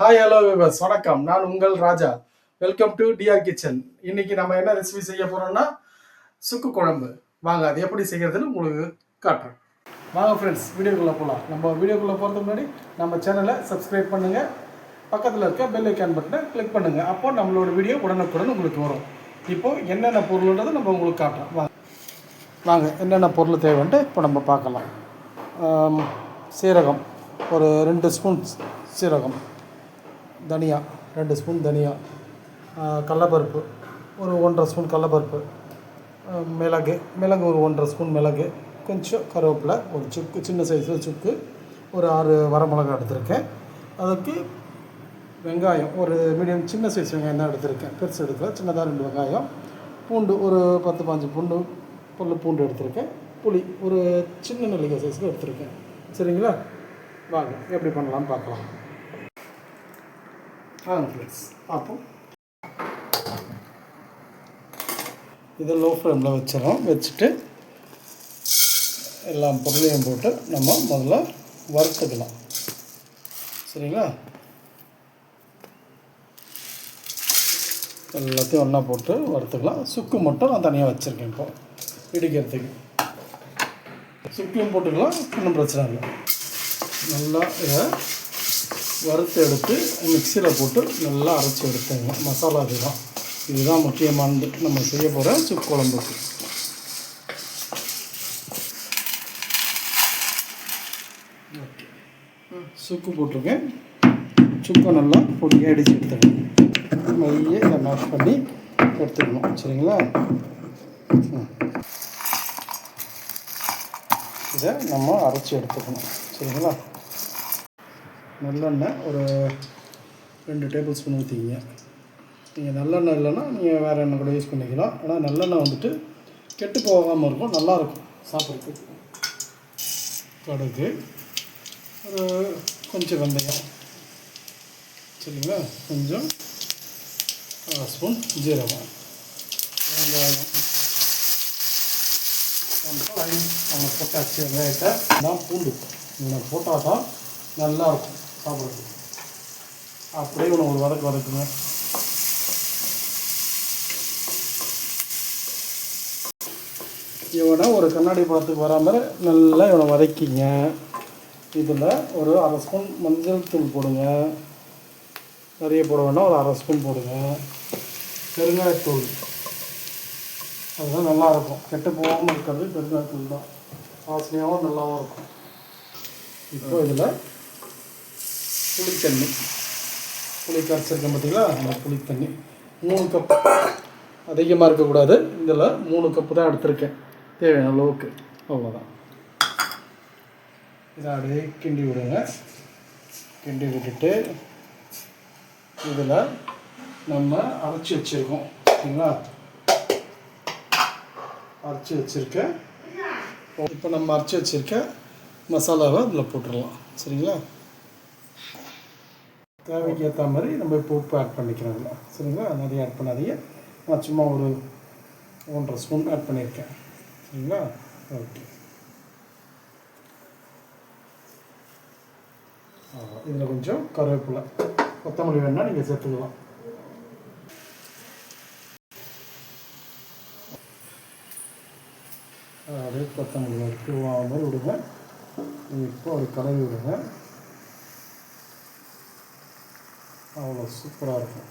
Hi hello viewers வணக்கம். நான் உங்கள் Raja. Welcome to T R kitchen இன்னைக்கு நம்ம என்ன ரெசிபி செய்ய போறோம்னா சுக்கு குழம்பு. வாங்க அது எப்படி செய்யறதுன்னு உங்களுக்கு காட்டுறேன். வாங்க ஃப்ரெண்ட்ஸ் வீடியோக்குள்ளே போகலாம் நம்ம வீடியோக்குள்ளே போகிறதுக்கு முன்னாடி நம்ம சேனலை சப்ஸ்கிரைப் பண்ணுங்கள் பக்கத்தில் இருக்க பெல் ஐக்கான் பட்டனை கிளிக் பண்ணுங்க. அப்போ நம்மளோட வீடியோ உடனுக்குடன் உங்களுக்கு வரும். இப்போ என்னென்ன பொருள்ன்றது நம்ம உங்களுக்கு காட்டுறோம். வாங்க. வாங்க என்னென்ன பொருள் தேவைன்ட்டு இப்போ நம்ம பார்க்கலாம். சீரகம். ஒரு ரெண்டு ஸ்பூன் சீரகம். தனியா ரெண்டு ஸ்பூன் தனியா. கடலப்பருப்பு ஒரு ஒன்றரை ஸ்பூன் கடலப்பருப்பு. மிளகு மிளகு ஒரு ஒன்றரை ஸ்பூன் மிளகு. கொஞ்சம் கருவேப்பிலை ஒரு சுக்கு சின்ன சைஸில் சுக்கு ஒரு ஆறு வரமிளகா எடுத்திருக்கேன். அதுக்கு வெங்காயம் ஒரு மீடியம் சின்ன சைஸ் வெங்காயம் தான் எடுத்திருக்கேன். பெருசு எடுக்கல சின்னதாக ரெண்டு வெங்காயம். பூண்டு ஒரு பத்து பாஞ்சு பூண்டு புல்லு பூண்டு எடுத்திருக்கேன். புளி ஒரு சின்ன நெல்லிக்காய் சைஸில் எடுத்திருக்கேன். சரிங்களா? வாங்க எப்படி பண்ணலாம்னு பார்க்கலாம். வாங்க ஃப்ரெண்ட்ஸ் பார்ப்போம். இதை லோ ஃப்ளேமில் வச்சிடலாம் வச்சுட்டு எல்லா பொருளையும் போட்டு நம்ம முதல்ல வறுத்துக்கலாம். சரிங்களா? எல்லாத்தையும் ஒன்றா போட்டு வறுத்துக்கலாம். சுக்கு மட்டும் நான் தனியாக வச்சுருக்கேன் இப்போ இடிக்கிறதுக்கு. சுக்கையும் போட்டுக்கலாம் ஒன்றும் பிரச்சனை இல்லை. நல்லா இதை வறுத்து எடுத்து மிக்சியில் போட்டு நல்லா அரைச்சி எடுத்தேங்க. மசாலா இதுதான். இதுதான் முக்கியமானது. நம்ம செய்ய போகிற சுக்குழம்புக்கு சுக்கு போட்டிருக்கேன். சுக்கை நல்லா பொடியாக அடித்து எடுத்துக்கணும் மைய இதை மேஷ் பண்ணி எடுத்துக்கணும் சரிங்களா? ம். இதை நம்ம அரைச்சி எடுத்துக்கணும். சரிங்களா? நல்லெண்ணெய் ஒரு ரெண்டு டேபிள் ஸ்பூன் ஊற்றிக்கிங்க நீங்கள் நல்லெண்ணெய் இல்லைன்னா நீங்கள் வேறு எண்ணெய் கூட யூஸ் பண்ணிக்கலாம். ஆனால் நல்லெண்ணெய் வந்துட்டு கெட்டு போகாமல் இருக்கும் நல்லாயிருக்கும் சாப்பிட்றதுக்கு. கடுகு ஒரு கொஞ்சம் வெந்தயம். சரிங்களா? கொஞ்சம் ஸ்பூன் ஜீரகம். வெங்காயம். அவங்க போட்டாச்சு வெங்காயத்தை. தான் பூண்டு. இவனை போட்டால் தான் நல்லாயிருக்கும் சாப்பிட்றதுக்கு அப்படியே இவனை ஒரு வதக்கு வதக்குங்க இவனை ஒரு கண்ணாடி பழத்துக்கு வராமல் நல்லா இவனை வதக்கிங்க. இதில் ஒரு அரை ஸ்பூன் மஞ்சள் தூள் போடுங்க. நிறைய போட வேண்டாம் ஒரு அரை ஸ்பூன் போடுங்க. பெருங்காயத்தூள் அதுதான் நல்லா இருக்கும். கெட்டு போகாமல் இருக்கிறது பெருங்காயத்தூள் தான். வாசனையாகவும் நல்லாவும் இருக்கும். இப்போ இதில் புளித்தண்ணி. புளி கரைச்சிருக்கேன் பார்த்தீங்களா அந்த புளித்தண்ணி. மூணு கப். அதிகமாக இருக்கக்கூடாது. இதில் மூணு கப்பு தான் எடுத்திருக்கேன். தேவையான அளவுக்கு. அவ்வளோதான் இதை அப்படியே கிண்டி விடுங்க. கிண்டி விட்டுட்டு இதில் நம்ம அரைச்சி வச்சுருக்கோம். சரிங்களா? அரைச்சி வச்சுருக்க. இப்போ நம்ம அரைச்சி வச்சுருக்க மசாலாவை அதில் போட்டுடலாம். சரிங்களா? தேவைக்கு ஏற்ற மாதிரி நம்ம இப்போ உப்பு ஆட் பண்ணிக்கிறோம் சரிங்களா? நிறைய ஆட் பண்ணாதீங்க. நான் சும்மா ஒரு ஒன்றரை ஸ்பூன் ஆட் பண்ணியிருக்கேன். சரிங்களா? ஓகே. இதில் கொஞ்சம் கருவேப்பிலை கொத்தமல்லி வேணால் நீங்கள் சேர்த்துக்கலாம். அதே கொத்தமல்லி எடுத்து மாதிரி விடுங்க. இப்போ ஒரு கலவி விடுங்க. அவ்வளோ சூப்பராக இருக்கும்.